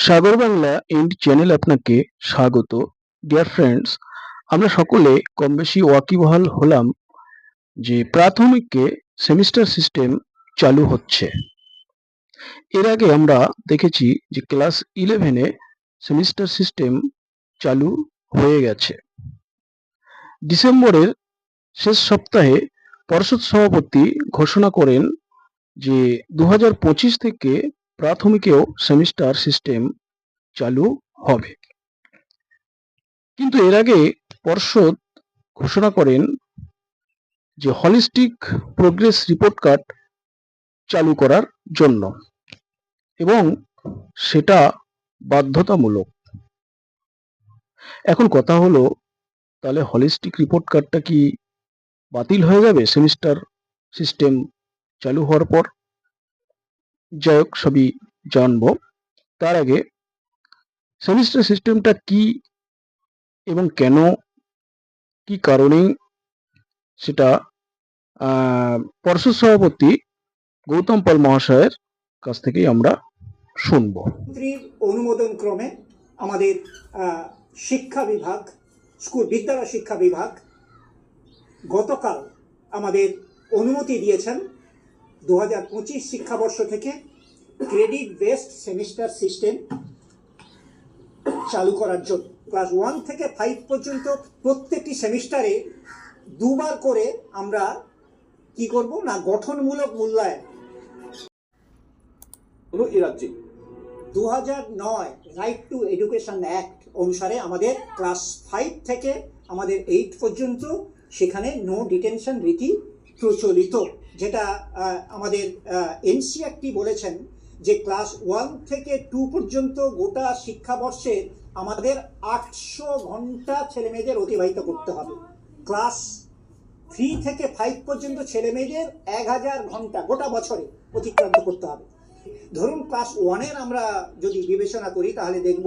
Sagar Bangla and channel আপনাকে স্বাগত। Dear friends আমরা সকলে কম বেশি ওয়াকিবহাল হলাম যে প্রাথমিকে সেমিস্টার সিস্টেম চালু হচ্ছে। এর আগে আমরা দেখেছি যে ক্লাস ইলেভেনে সেমিস্টার সিস্টেম চালু হয়ে গেছে। ডিসেম্বরের শেষ সপ্তাহে পর্ষদ সভাপতি ঘোষণা করেন যে দু হাজার পঁচিশ থেকে প্রাথমিকেও সেমিস্টার সিস্টেম চালু হবে। কিন্তু এর আগে পর্ষদ ঘোষণা করেন যে হলিস্টিক প্রোগ্রেস রিপোর্ট কার্ড চালু করার জন্য এবং সেটা বাধ্যতামূলক। এখন কথা হলো, তাহলে হলিস্টিক রিপোর্ট কার্ডটা কি বাতিল হয়ে যাবে? সেমিস্টার সিস্টেম চালু হওয়ার পর? যাই হোক সবই জানব। তার আগে সেমিস্টার সিস্টেমটা কি এবং কেন, কি কারণে সেটা পর্ষদ সভাপতি গৌতম পাল মহাশয়ের কাছ থেকেই আমরা শুনব। অনুমোদন ক্রমে আমাদের শিক্ষা বিভাগ, স্কুল বিদ্যালয় শিক্ষা বিভাগ গতকাল আমাদের অনুমতি দিয়েছেন। দু হাজার পঁচিশ শিক্ষাবর্ষ থেকে ক্রেডিট বেসড সেমিস্টার সিস্টেম চালু করার জন্য। ক্লাস ওয়ান থেকে ফাইভ পর্যন্ত প্রত্যেকটি সেমিস্টারে দুবার করে আমরা কি করব না গঠনমূলক মূল্যায়ন। হলো এ রাজ্যে? দু নয় রাইট টু এডুকেশন অ্যাক্ট অনুসারে আমাদের ক্লাস ফাইভ থেকে আমাদের এইট পর্যন্ত সেখানে নো ডিটেনশন রীতি প্রচলিত, যেটা আমাদের এনসিআরটি বলেছেন যে ক্লাস ওয়ান থেকে টু পর্যন্ত গোটা শিক্ষাবর্ষে আমাদের আটশো ঘণ্টা ছেলেমেয়েদের অতিবাহিত করতে হবে। ক্লাস থ্রি থেকে ফাইভ পর্যন্ত ছেলেমেয়েদের এক হাজার ঘণ্টা গোটা বছরে অতিক্রান্ত করতে হবে। ধরুন ক্লাস ওয়ানের আমরা যদি বিবেচনা করি, তাহলে দেখব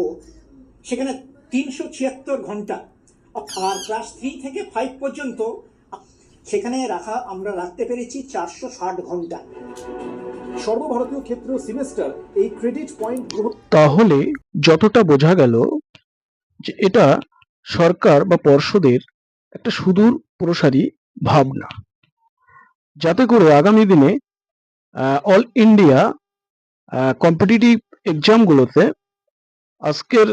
সেখানে তিনশো ছিয়াত্তর ঘণ্টা। আর ক্লাস থ্রি থেকে ফাইভ পর্যন্ত সেখানে রাখা, আমরা রাখতে পেরেছি চারশো ষাট ঘণ্টা। সর্বভারতীয় ক্ষেত্র সেমিস্টার এই ক্রেডিট পয়েন্ট তাহলে যতটা বোঝা গেল যে এটা সরকার বা পর্ষদের একটা সুদূর প্রসারী ভাবনা। যাতে করে আগামী দিনে অল ইন্ডিয়া কম্পিটিটিভ এক্সামগুলোতে আজকের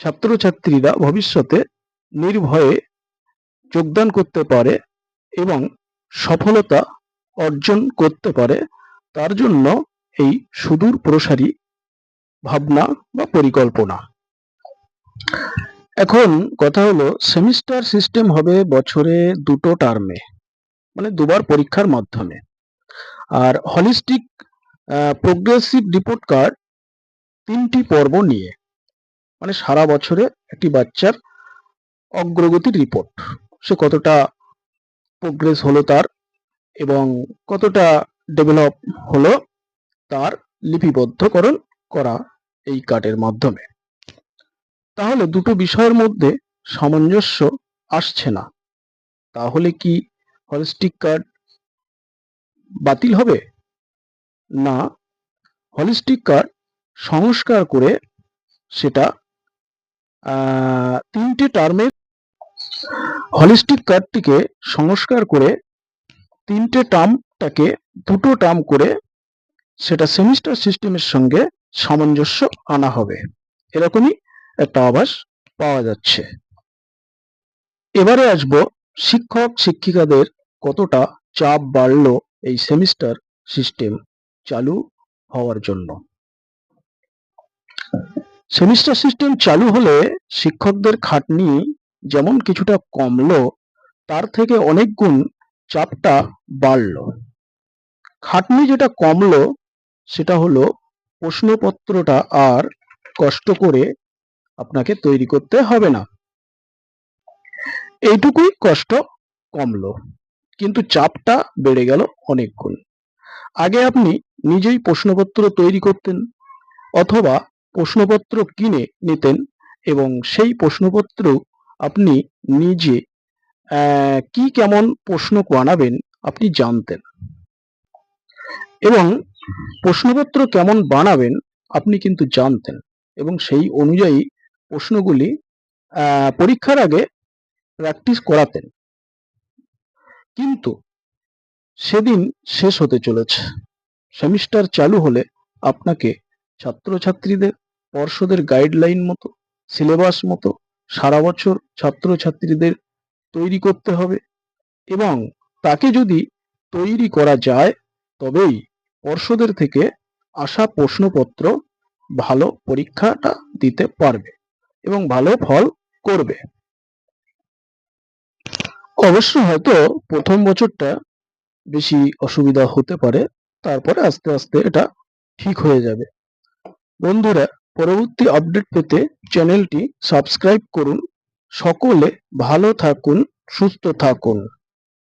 ছাত্রছাত্রীরা ভবিষ্যতে নির্ভয়ে যোগদান করতে পারে এবং সফলতা অর্জন করতে পারে, তার জন্য এই সুদূর প্রসারী ভাবনা বা পরিকল্পনা। এখন কথা হলো, সেমিস্টার সিস্টেম হবে বছরে দুটো টার্মে মানে দুবার পরীক্ষার মাধ্যমে। আর হলিস্টিক প্রোগ্রেসিভ রিপোর্ট কার্ড তিনটি পর্ব নিয়ে মানে সারা বছরে একটি বাচ্চার অগ্রগতির রিপোর্ট সে কতটা প্রোগ্রেস হলো তার এবং কতটা ডেভেলপ হলো তার লিপিবদ্ধকরণ করা এই কার্ডের মাধ্যমে। তাহলে দুটো বিষয়ের মধ্যে সামঞ্জস্য আসছে না। তাহলে কি হলিস্টিক কার্ড বাতিল হবে? না হলিস্টিক কার্ড সংস্কার করে সেটা তিনটে টার্মের হলিস্টিক কার্ডটিকে সংস্কার করে তিনটে টার্মটাকে দুটো টার্ম করে সেটা সেমিস্টার সিস্টেমের সঙ্গে সামঞ্জস্য আনা হবে। এরকমই একটা আভাস পাওয়া যাচ্ছে। এবারে আসব শিক্ষক শিক্ষিকাদের কতটা চাপ বাড়লো এই সেমিস্টার সিস্টেম চালু হওয়ার জন্য। সেমিস্টার সিস্টেম চালু হলে শিক্ষকদের খাটনি যেমন কিছুটা কমলো, তার থেকে অনেক গুণ চাপটা বাড়লো। খাটনি যেটা কমলো, সেটা হলো প্রশ্নপত্রটা আর কষ্ট করে আপনাকে তৈরি করতে হবে না। এইটুকুই কষ্ট কমলো, কিন্তু চাপটা বেড়ে গেল অনেক গুণ। আগে আপনি নিজেই প্রশ্নপত্র তৈরি করতেন অথবা প্রশ্নপত্র কিনে নিতেন এবং সেই প্রশ্নপত্র আপনি নিজে কি কেমন প্রশ্ন বানাবেন আপনি জানতেন। এবং প্রশ্নপত্র কেমন বানাবেন আপনি কিন্তু জানতেন। এবং সেই অনুযায়ী প্রশ্নগুলি পরীক্ষার আগে প্র্যাকটিস করাতেন। কিন্তু সেদিন শেষ হতে চলেছে। সেমিস্টার চালু হলে আপনাকে ছাত্রছাত্রীদের, পর্ষদের গাইডলাইন মতো সিলেবাস মতো সারা বছর ছাত্রছাত্রীদের তৈরি করতে হবে এবং তাকে যদি তৈরি করা যায়, তবেই পর্ষদের থেকে আসা প্রশ্নপত্র ভালো পরীক্ষাটা দিতে পারবে এবং ভালো ফল করবে। অবশ্য হয়তো প্রথম বছরটা বেশি অসুবিধা হতে পারে, তারপরে আস্তে আস্তে এটা ঠিক হয়ে যাবে। বন্ধুরা পরবর্তী আপডেট পেতে চ্যানেলটি সাবস্ক্রাইব করুন। সকলে ভালো থাকুন সুস্থ থাকুন।